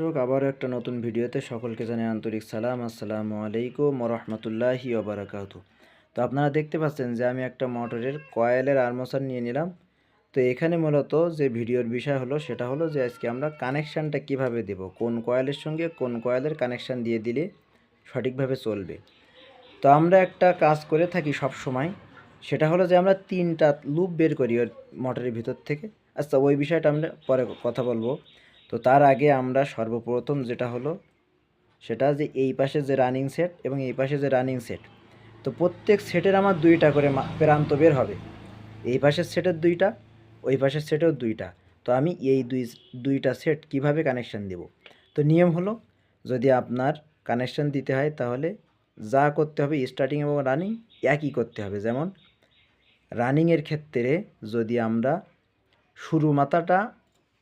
দর্শক, আবারও একটা নতুন ভিডিওতে সকলকে জানাই আন্তরিক সালাম। আসসালামু আলাইকুম ওরহমতুল্লাহি ওবরাকাতু। তো আপনারা দেখতে পাচ্ছেন যে আমি একটা মোটরের কয়েলের আর্মোসার নিয়ে নিলাম। তো এখানে মূলত যে ভিডিওর বিষয় হলো, সেটা হলো যে আজকে আমরা কানেকশানটা কীভাবে দেব? কোন কয়েলের সঙ্গে কোন কয়েলের কানেকশান দিয়ে দিলে সঠিকভাবে চলবে? তো আমরা একটা কাজ করে থাকি সব সময় সেটা হলো যে আমরা তিনটা লুপ বের করি ওর মোটরের ভিতর থেকে। আচ্ছা ওই বিষয়টা আমরা পরে কথা বলব। তো তার আগে আমরা সর্বপ্রথম যেটা হলো, সেটা যে এই পাশে যে রানিং সেট এবং এই পাশে যে রানিং সেট তো প্রত্যেক সেটের আমার দুইটা করে প্রান্ত বের হবে। এই পাশের সেটের দুইটা, ওই পাশের সেটেও দুইটা। তো আমি এই দুই, দুইটা সেট কীভাবে কানেকশান দেব? তো নিয়ম হলো, যদি আপনার কানেকশান দিতে হয় তাহলে যা করতে হবে স্টার্টিং এবং রানিং একই করতে হবে। যেমন রানিংয়ের ক্ষেত্রে যদি আমরা শুরু মাথাটা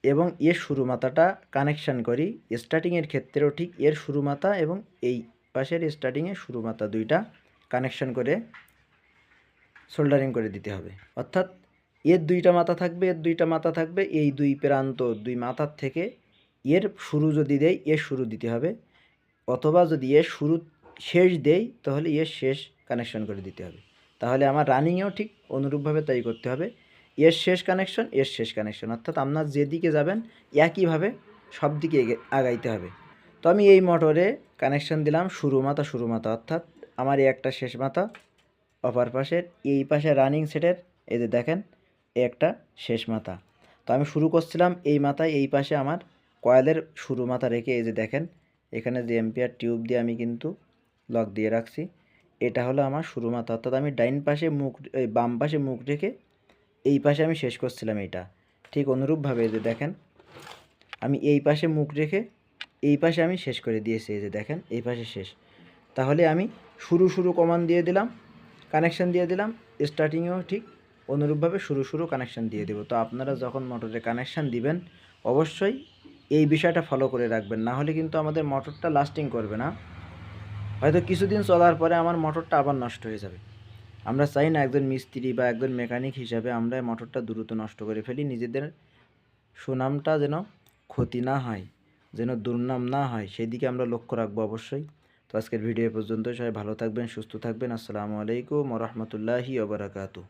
এবং এর শুরু মাথাটা কানেকশান করি স্টার্টিংয়ের ক্ষেত্রেও ঠিক এর শুরু মাথা এবং এই পাশের স্টার্টিংয়ের শুরু মাথা দুইটা কানেকশান করে সোল্ডারিং করে দিতে হবে। অর্থাৎ এর দুইটা মাথা থাকবে, এর দুইটা মাথা থাকবে, এই দুই প্রান্ত, দুই মাথার থেকে এর শুরু যদি দেয় এর শুরু দিতে হবে। অথবা যদি এর শুরু শেষ দেই, তাহলে এর শেষ কানেকশন করে দিতে হবে। তাহলে আমার রানিংয়েও ঠিক অনুরূপভাবে তাই করতে হবে। এর শেষ কানেকশন এর শেষ কানেকশন অর্থাৎ আপনার যেদিকে যাবেন, একইভাবে সব দিকে আগাইতে হবে। তো আমি এই মোটরে কানেকশন দিলাম শুরু মাথা শুরু মাথা অর্থাৎ আমার এই একটা শেষ মাথা, অপার পাশের, এই পাশে রানিং সেটের এই যে দেখেন একটা শেষ মাথা। তো আমি শুরু করছিলাম এই মাথায়, এই পাশে আমার কয়েলের শুরু মাথা রেখে, এই যে দেখেন, এখানে যে এম্পিয়ার টিউব দিয়ে আমি কিন্তু লক দিয়ে রাখছি, এটা হলো আমার শুরু মাথা অর্থাৎ আমি ডাইন পাশে মুখ বাম পাশে মুখ রেখে এই পাশে আমি শেষ করছিলাম এইটা। ঠিক অনুরূপভাবে যে দেখেন, আমি এই পাশে মুখ রেখে এই পাশে আমি শেষ করে দিয়েছি এই যে দেখেন, এই পাশে শেষ। তাহলে আমি শুরু শুরু কমান দিয়ে দিলাম কানেকশন দিয়ে দিলাম স্টার্টিংয়েও ঠিক অনুরূপভাবে শুরু শুরু কানেকশান দিয়ে দেবো। তো আপনারা যখন মোটরে কানেকশান দিবেন, অবশ্যই এই বিষয়টা ফলো করে রাখবেন। না হলে কিন্তু আমাদের মোটরটা লাস্টিং করবে না। হয়তো কিছুদিন চলার পরে আমার মোটরটা আবার নষ্ট হয়ে যাবে। আমরা চাই না একজন মিস্ত্রি বা একজন মেকানিক হিসাবে আমরা মোটরটা দ্রুত নষ্ট করে ফেলি। নিজেদের সুনামটা যেন ক্ষতি না হয়, যেন দুর্নাম না হয়, সেদিকে আমরা লক্ষ্য রাখব অবশ্যই। তো আজকের ভিডিও পর্যন্ত সবাই ভালো থাকবেন, সুস্থ থাকবেন। আসসালামু আলাইকুম রহমতুল্লাহি ওবরাকাতু